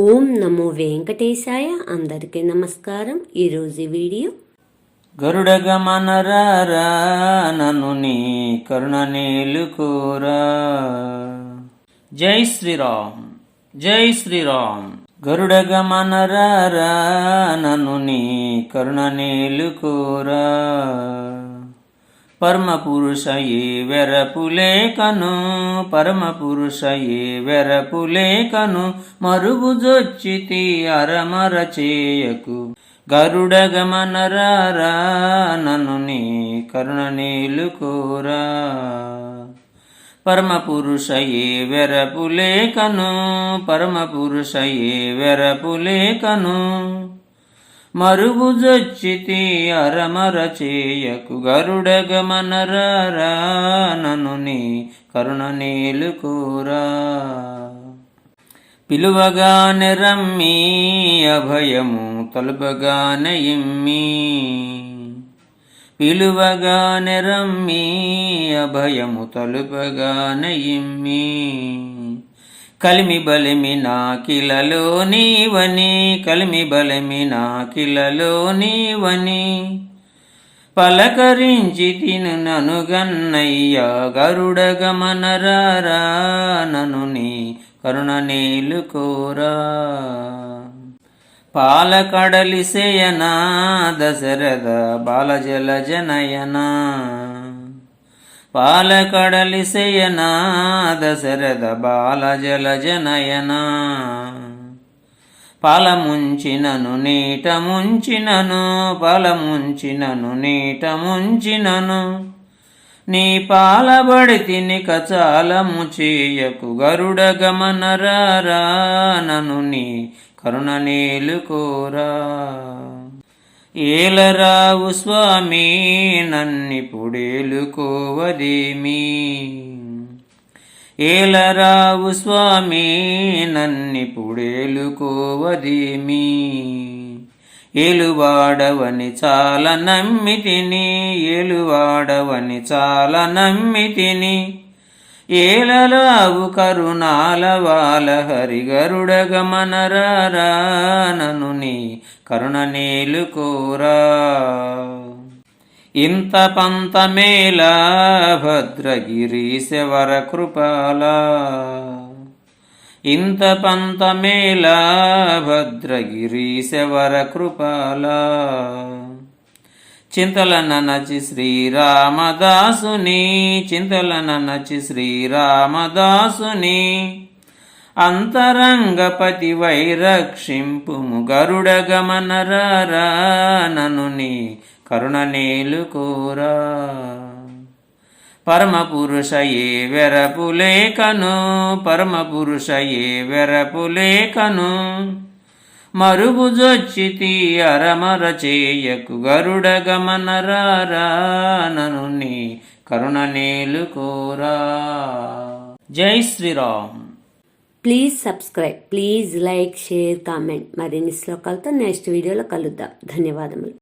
ఓం నమో వెంకటేశాయ. అందరికీ నమస్కారం. ఈరోజు వీడియో గరుడ నన్ను నీ కరుణ నీలుకోరా జై శ్రీరామ్ జై శ్రీరామ్. గరుడ నన్ను నీ కరుణ నీలుకోరా పరమ ఏ వెరపులేకను పరమ ఏ వెరపులేకను మరుగుజొచ్చితి అరమర చేయకు గరుడ గమనరారా నన్ను నీ కరుణ నీలుకోరా పరమ పురుష ఏ వెరపులేకను పరమ ఏ వెరపులేకను మరుగుజొచ్చితి అరమర చేయకు గరుడ గమనరారా నీ కరుణ నీలుకోరా పిలువగానే రమ్మి అభయము తలుపగానే ఇమ్మి. పిలువగానే రమ్మి అభయము తలుపగానే ఇమ్మి. కలిమి బలిమి నాకిలలో నీవని కలిమి బలిమి నాకిలలో నీవని. పలకరించి తిను నను గన్నయ్యా గరుడ గమనరారా నను నీ కరుణ నీలు కోరా. పాలకడలి సేయనా దశరథ బాలజల జనయనా. పాలకడలి సేయనా దశరథ బాలజల జనయనా. పాలముంచినను నీట ముంచినను పాలముంచినను నీట ముంచినను నీ పాలబడి తిని కచాలము చేయకు గరుడ గమనరారా నను నీ కరుణ నీలుకోరా ఏలరావు స్వామి నన్నిపుడేలుకోవదేమి ఏలరావు స్వామి నన్నిపుడేలుకోవదేమి ఏలువాడవని చాలా నమ్మితిని ఏలువాడవని చాలా నమ్మితిని ఏలలావు కరుణాల వాల హరిగరుడ గమనరారా నను నీ కరుణ నేలుకోరా ఇంత పంతమేళ భద్రగిరీశవర కృపాల ఇంత పంతమేళ భద్రగిరీశవర కృపాల. చింతల నచి శ్రీరామదాసుని చింతల నచి శ్రీరామదాసుని. అంతరంగపతి వైరక్షింపుము గరుడ గమనరారా నను నీ కరుణ నేలుకోరా పరమ పరమపురుష ఏ వెరపులేకను పరమ పురుష ఏ వెరపులేకను మరుగుజొచ్చితి అరమర చేయకు గరుడ గమనరారానను నీ కరుణ నేలుకోరా జై Shriram. Please subscribe please like share comment. మరిన్ని శ్లోకాలతో నెక్స్ట్ వీడియోలో కలుద్దాం. ధన్యవాదములు.